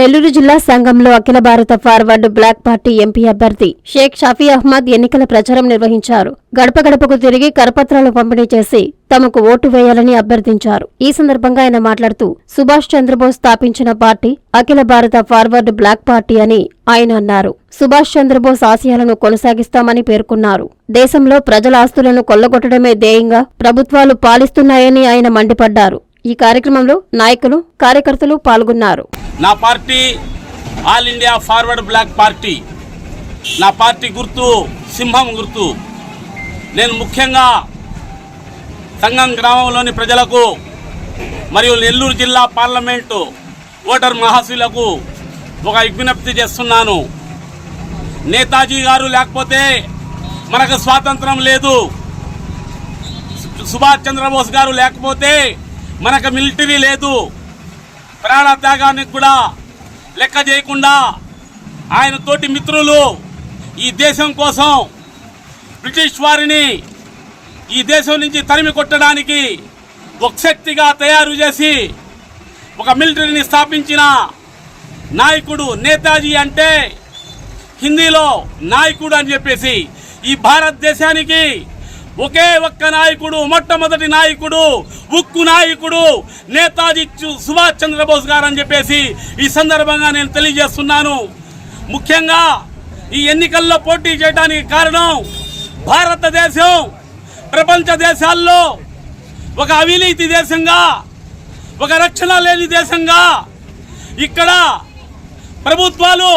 నెల్లూరు జిల్లా సంఘంలో అఖిల భారత ఫార్వర్డ్ బ్లాక్ పార్టీ ఎంపీ అభ్యర్థి షేక్ షఫీ అహ్మద్ ఎన్నికల ప్రచారం నిర్వహించారు. గడప గడపకు తిరిగి కరపత్రాలు పంపిణీ చేసి తమకు ఓటు వేయాలని అభ్యర్థించారు. ఈ సందర్భంగా ఆయన మాట్లాడుతూ సుభాష్ చంద్రబోస్ స్థాపించిన పార్టీ అఖిల భారత ఫార్వర్డ్ బ్లాక్ పార్టీ అని ఆయన అన్నారు. సుభాష్ చంద్రబోస్ ఆశయాలను కొనసాగిస్తామని పేర్కొన్నారు. దేశంలో ప్రజల ఆస్తులను కొల్లగొట్టడమే ధ్యేయంగా ప్రభుత్వాలు పాలిస్తున్నాయని ఆయన మండిపడ్డారు. ఈ కార్యక్రమంలో నాయకులు కార్యకర్తలు పాల్గొన్నారు. నా party all India forward block party. నా పార్టీ గుర్తు సింహం గుర్తు. నేను ముఖ్యంగా సంగం గ్రామంలోని ప్రజలకు మరియు నెల్లూరు జిల్లా పార్లమెంటు ఓటర్ మహాశులకు ఒక విజ్ఞప్తి చేస్తున్నాను. నేతాజీ గారు లేకపోతే మనకు స్వాతంత్రం లేదు. సుభాష్ చంద్రబోస్ గారు లేకపోతే మనకు మిలిటరీ లేదు. ప్రాణ త్యాగానికి కూడా లెక్క చేయకుండా ఆయన తోటి మిత్రులు ఈ దేశం కోసం బ్రిటిష్ వారిని ఈ దేశం నుంచి తరిమి కొట్టడానికి ఒక శక్తిగా తయారు చేసి ఒక మిలిటరీని స్థాపించిన నాయకుడు నేతాజీ అంటే హిందీలో నాయకుడు అని చెప్పేసి ఈ భారతదేశానికి ఒకే ఒక్క నాయకుడు మొట్టమొదటి నాయకుడు ఉక్కు నాయకుడు నేతాజీ సుభాష్ చంద్రబోస్ గారు అని చెప్పేసి ఈ సందర్భంగా నేను తెలియజేస్తున్నాను. ముఖ్యంగా ఈ ఎన్నికల్లో పోటీ చేయడానికి కారణం భారతదేశం. ప్రపంచ దేశాల్లో ఒక అవినీతి దేశంగా ఒక రక్షణ లేని దేశంగా ఇక్కడ ప్రభుత్వాలు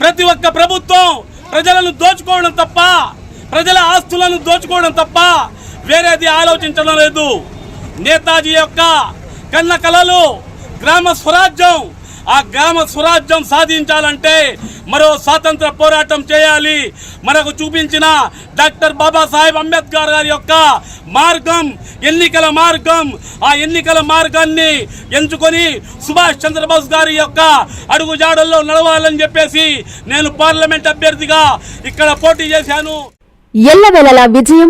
ప్రతి ఒక్క ప్రభుత్వం ప్రజలను దోచుకోవడం తప్ప ప్రజల ఆస్తులను దోచుకోవడం తప్ప వేరేది ఆలోచించడం లేదు. నేతాజీ యొక్క కన్న కలలు గ్రామ స్వరాజ్యం ఆ గ్రామ స్వరాజ్యం సాధించాలంటే మరో స్వాతంత్ర పోరాటం చేయాలి. మనకు చూపించిన డాక్టర్ బాబాసాహెబ్ అంబేద్కర్ గారి యొక్క మార్గం ఎన్నికల మార్గం ఆ ఎన్నికల మార్గాన్ని ఎంచుకొని సుభాష్ చంద్రబోస్ గారి యొక్క అడుగుజాడల్లో నడవాలని చెప్పేసి నేను పార్లమెంట్ అభ్యర్థిగా ఇక్కడ పోటీ చేశాను. ఎల్లవెలలా విజయం